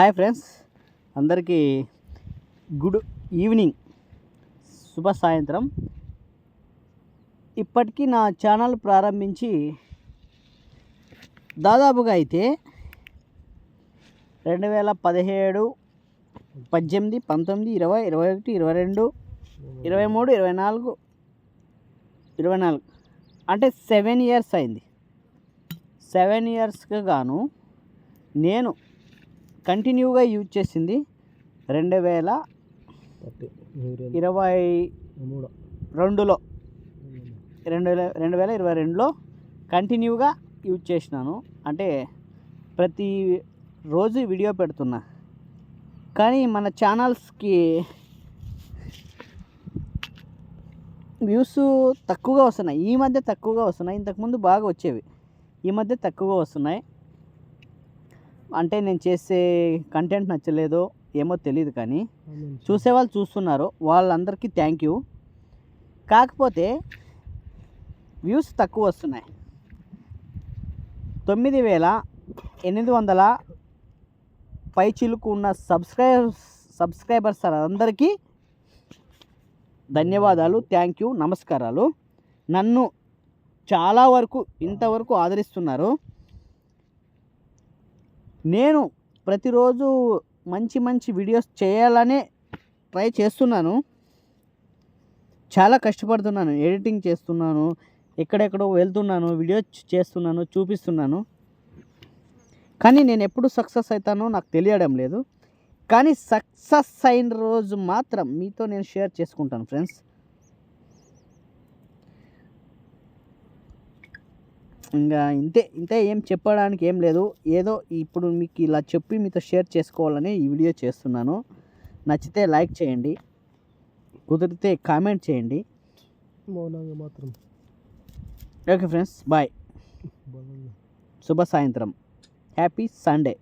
Hi friends. అందరికీ good evening. శుభ సాయంత్రం. ఇప్పటికీ నా ఛానల్ ప్రారంభించి దాదాపుగా అయితే రెండు వేల పదిహేడు పద్దెనిమిది పంతొమ్మిది ఇరవై ఇరవై ఒకటి ఇరవై రెండు ఇరవై మూడు ఇరవై నాలుగు ఇరవై నాలుగు అంటే సెవెన్ ఇయర్స్ అయింది. సెవెన్ ఇయర్స్కి గాను నేను కంటిన్యూగా యూజ్ చేసింది రెండు వేల ఇరవై రెండులో. రెండు వేల రెండు వేల ఇరవై రెండులో కంటిన్యూగా యూజ్ చేసినాను. అంటే ప్రతి రోజు వీడియో పెడుతున్నా. కానీ మన ఛానల్స్కి వ్యూస్ తక్కువగా వస్తున్నాయి. ఈ మధ్య తక్కువగా వస్తున్నాయి. ఇంతకుముందు బాగా వచ్చేవి. ఈ మధ్య తక్కువగా వస్తున్నాయి. అంటే నేను చేసే కంటెంట్ నచ్చలేదో ఏమో తెలియదు కానీ చూసే వాళ్ళు చూస్తున్నారు. వాళ్ళందరికీ థ్యాంక్ యూ కాకపోతే వ్యూస్ తక్కువ వస్తున్నాయి. తొమ్మిది వేల ఎనిమిది వందల పై చిలుకు ఉన్న సబ్స్క్రైబర్స్ సబ్స్క్రైబర్స్ అందరికీ ధన్యవాదాలు. థ్యాంక్ యూ నమస్కారాలు. నన్ను చాలా వరకు ఇంతవరకు ఆదరిస్తున్నారు. నేను ప్రతిరోజు మంచి మంచి వీడియోస్ చేయాలనే ట్రై చేస్తున్నాను. చాలా కష్టపడుతున్నాను. ఎడిటింగ్ చేస్తున్నాను. ఎక్కడెక్కడో వెళ్తున్నాను. వీడియో చేస్తున్నాను. చూపిస్తున్నాను. కానీ నేను ఎప్పుడు సక్సెస్ అవుతానో నాకు తెలియడం లేదు. కానీ సక్సెస్ అయిన రోజు మాత్రం మీతో నేను షేర్ చేసుకుంటాను ఫ్రెండ్స్. ఇంకా ఇంతే ఇంతే ఏం చెప్పడానికి ఏం లేదు. ఏదో ఇప్పుడు మీకు ఇలా చెప్పి మీతో షేర్ చేసుకోవాలని ఈ వీడియో చేస్తున్నాను. నచ్చితే లైక్ చేయండి. కుదిరితే కామెంట్ చేయండి. మౌనంగా మాత్రం. Okay friends bye. శుభ సాయంత్రం. Happy Sunday.